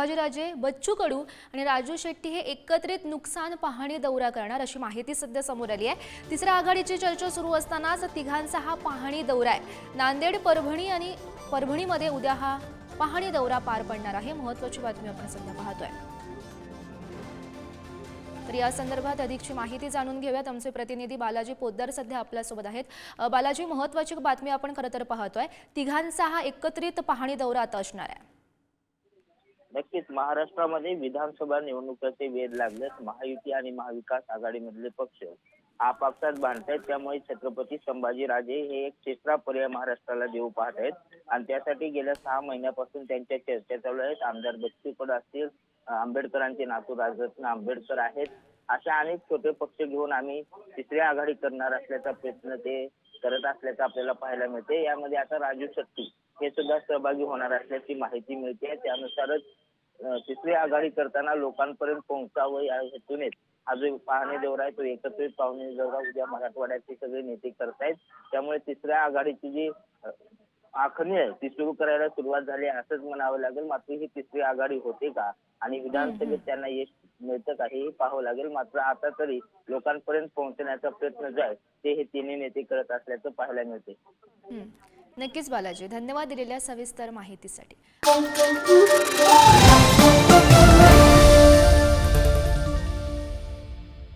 संभाजीराजे बच्चू कडू आणि राजू शेट्टी हे एकत्रित नुकसान पाहणी दौरा करणार अशी माहिती सध्या समोर आली आहे. तिसऱ्या आघाडीची चर्चा सुरू असतानाच तिघांचा हा पाहणी दौरा आहे. नांदेड परभणी आणि परभणीमध्ये उद्या हा पाहणी दौरा पार पडणार आहे. महत्वाची बातमी आपण सध्या पाहतोय. तर या संदर्भात अधिकची माहिती जाणून घेऊयात. आमचे प्रतिनिधी बालाजी पोद्दार सध्या आपल्यासोबत आहेत. बालाजी महत्वाची बातमी आपण खरं तर पाहतोय. तिघांचा हा एकत्रित पाहणी दौरा आता असणार आहे. नक्कीच. महाराष्ट्रामध्ये विधानसभा निवडणुकीचे वेध लागल्यास महायुती आणि महाविकास आघाडीमधले पक्ष आपापसात भांडतायत त्यामुळे छत्रपती संभाजीराजे हे एक तिसरा पर्याय महाराष्ट्राला देऊ पाहत आहेत. आणि त्यासाठी गेल्या सहा महिन्यापासून त्यांच्या चर्चा चालू आहेत. आमदार बच्चू असतील आंबेडकरांचे नातू राजरत्न आंबेडकर आहेत. अशा अनेक छोटे पक्ष घेऊन आम्ही तिसरी आघाडी करणार असल्याचा प्रयत्न ते करत असल्याचं आपल्याला पाहायला मिळते यामध्ये आता राजू शेट्टी हे सुद्धा सहभागी होणार असल्याची माहिती मिळते. त्यानुसारच तिसरी आघाडी करताना लोकांपर्यंत पोहोचावं या हेतूनेच हा जो पाहणी दौरा आहे तो एकत्रित पाहणी दौरा उद्या मराठवाड्याचे सगळे नेते करतायत. त्यामुळे तिसऱ्या आघाडीची जी आखणी आहे ती सुरू करायला सुरुवात झाली असंच म्हणावं लागेल. मात्र ही तिसरी आघाडी होते का? आणि विधानसभेत त्यांना यश मिळतं का? हे पाहावं लागेल. मात्र आता तरी लोकांपर्यंत पोहोचण्याचा प्रयत्न जो आहे ते हे तिन्ही नेते करत असल्याचं पाहायला मिळते हं. नक्कीच बालाजी धन्यवाद दिलेल्या सविस्तर माहितीसाठी.